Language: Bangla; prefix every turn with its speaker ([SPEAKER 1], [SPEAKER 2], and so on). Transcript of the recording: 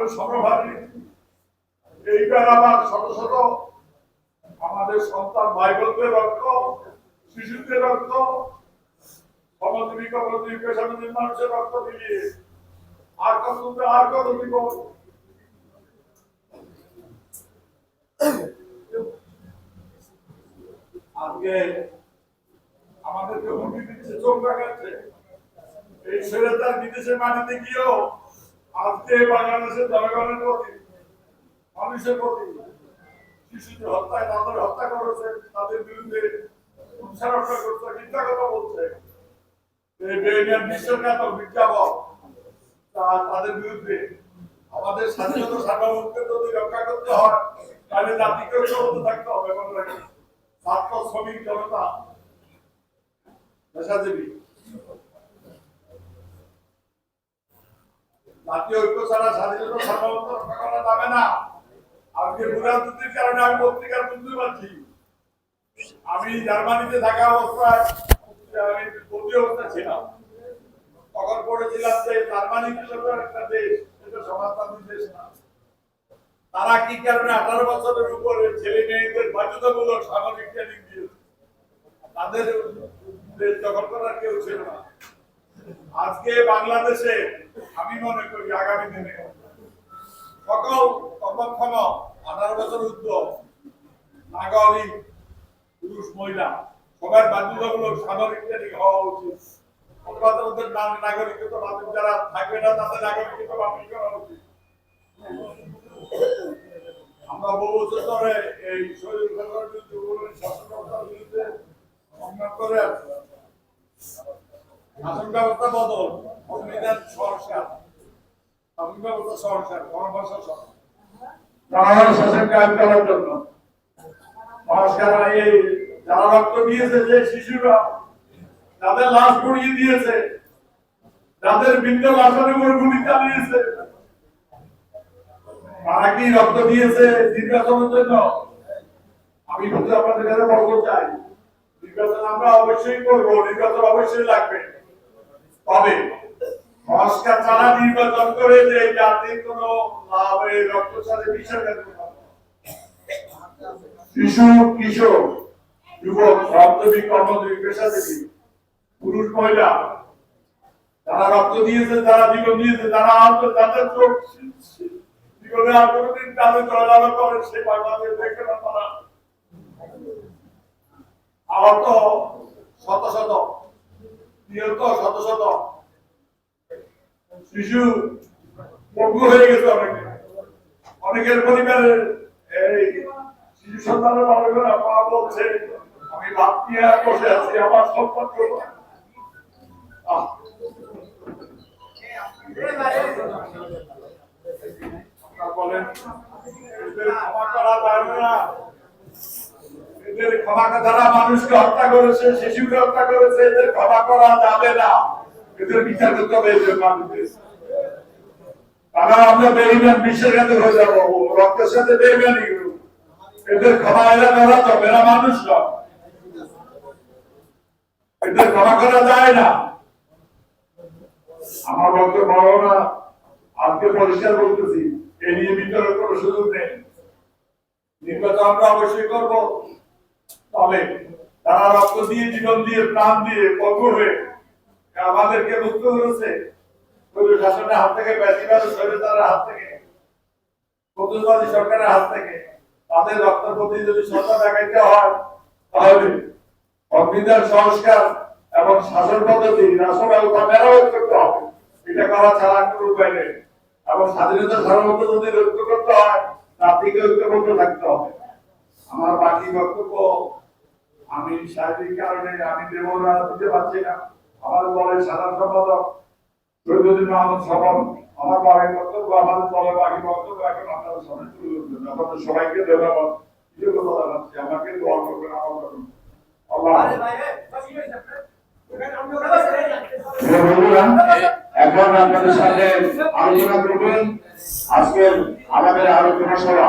[SPEAKER 1] সকলের সমভাবে এইবার আবার শত শত আমাদের সন্তান ভাই রক্ত, শিশুদের রক্ত সমাজীবিক দেখাচ্ছে এই বিদেশে মাটিতে গিয়েও আজকে বাংলাদেশের জনগণের প্রতি, মানুষের প্রতি শিশুদের হত্যায়, তাদের হত্যা করেছে, তাদের বিরুদ্ধে করছে কথা বলছে। বিশ্বখ্যাত তা তাদের বিরুদ্ধে আমাদের স্বাধীনতা সার্বভৌমত্বের যদি রক্ষা করতে হয়, তাহলে জাতিকে ঐক্যবদ্ধ থাকতে হবে, মনে রাখি ছাত্র, শ্রমিক, জনতা, পেশাজীবী। জাতীয় ঐক্য ছাড়া স্বাধীনতা সার্বভৌমত্ব রক্ষা করা যাবে না। আজকে ভূরাজনীতির কারণে আমি পত্রিকার বুঝতে পারছি আমি জার্মানিতে থাকা অবস্থায় আমি বন্দি অবস্থা ছিলাম। তখন পড়েছিলাম যে জার্মানি একটা দেশ, এটা সমাজতান্ত্রিক দেশ না। তারা কি কারণে আঠারো বছরের উপরে ছেলে মেয়েদের বাধ্যতামূলক সামাজিক ট্রেনিং দিয়েছে? তাদের দখল করার কেউ ছিল না। আজকে বাংলাদেশে আমি মনে করি আগামী দিনে সকল কর্মক্ষম আঠারো বছর উদ্যোগ নাগরিক, পুরুষ, মহিলা, সবার বাধ্যতামূলক ট্রেনিং হওয়া উচিত আমরা বহু বছর ধরে এই শরীর। শাসন ব্যবস্থা বদল শাসন ব্যবস্থা গণভাষা রক্ত দিয়েছে শিশুরা লাশ দিয়েছে তারা কি রক্ত দিয়েছে আমি আপনাদের কাছে বলতে চাই, নির্বাচন আমরা অবশ্যই করব, নির্বাচন অবশ্যই লাগবে। তবে সংস্কার ছাড়া নির্বাচন করে যে জাতির কোনো লাভ এই রক্ত সাথে বিষয় শিশু, কিশোর, যুবক, বান্ধবী, কর্মজীবী, পেশাজীবী, পুরুষ, মহিলা, যারা রক্ত দিয়েছে, যারা জীবন দিয়েছে, যারা আহত তাদের চোখ জীবনে আর কোনোদিন তাদের চলাচলা করে সে বাংলাদেশ দেখে না তারা। আহত শত শত। নিহত শত শত শিশু পঙ্গু হয়ে গেছে অনেকে। অনেকের পরিবারের এই শিশু সন্তানের বাবারা মা বলছে, আমি ভাত নিয়ে বসে আছি, আমার সম্পদ বলেন ক্ষমা করা যাবে না। এদের ক্ষমা যারা মানুষকে হত্যা করেছে, শিশুকে হত্যা করেছে, এদের ক্ষমা করা যাবে না। এদের বিচার করতে হবে এদের মানুষদের তারা আমরা বেইমান বিশ্বাসঘাতক হয়ে যাব, রক্তের সাথে বেইমানি এদের ক্ষমা এরা করা যাবে না, মানুষ এদের ক্ষমা করা যায় না। আমার বক্তব্য বড় আজকে পরিষ্কার বলতেছি, এ নিয়ে বিতরণ কোনো সুযোগ নেই। নির্বাচন আমরা অবশ্যই করব। তারা রক্ত দিয়ে, জীবন দিয়ে, প্রাণ দিয়ে হয়ে আমাদেরকে মুক্ত শাসনের হাত থেকে হাত থেকে প্রতিবাদী সরকারের হাত থেকে তাদের রক্তের প্রতি যদি শ্রদ্ধা দেখাইতে হয়, তাহলে সংবিধান সংস্কার এবং শাসন পদ্ধতি, রাষ্ট্র ব্যবস্থা মেরামত করতে হবে। এটা করা ছাড়া কোনো উপায় নেই। এবং স্বাধীনতা সার্বভৌমত্ব যদি রক্ষা করতে হয় জাতিকে ঐক্যবদ্ধ থাকতে হবে। আমার বাকি বক্তব্য আমি শারীরিক কারণে আমি দেবরা দিতে পারছি না। আমার দলের সাধারণ সম্পাদক শহীদুদ্দিন মাহমুদ সবন আমার বাকি বক্তব্য আমাদের দলের বাকি বক্তব্য এখন আপনাদের সামনে তুলে ধরবেন। আপনাদের সবাইকে ধন্যবাদ। জানাচ্ছি আমাকে দোয়া করবেন আমার
[SPEAKER 2] এখন আপনাদের সাথে আলোচনা করবেন। আজকের আমাদের আলোচনা সভা।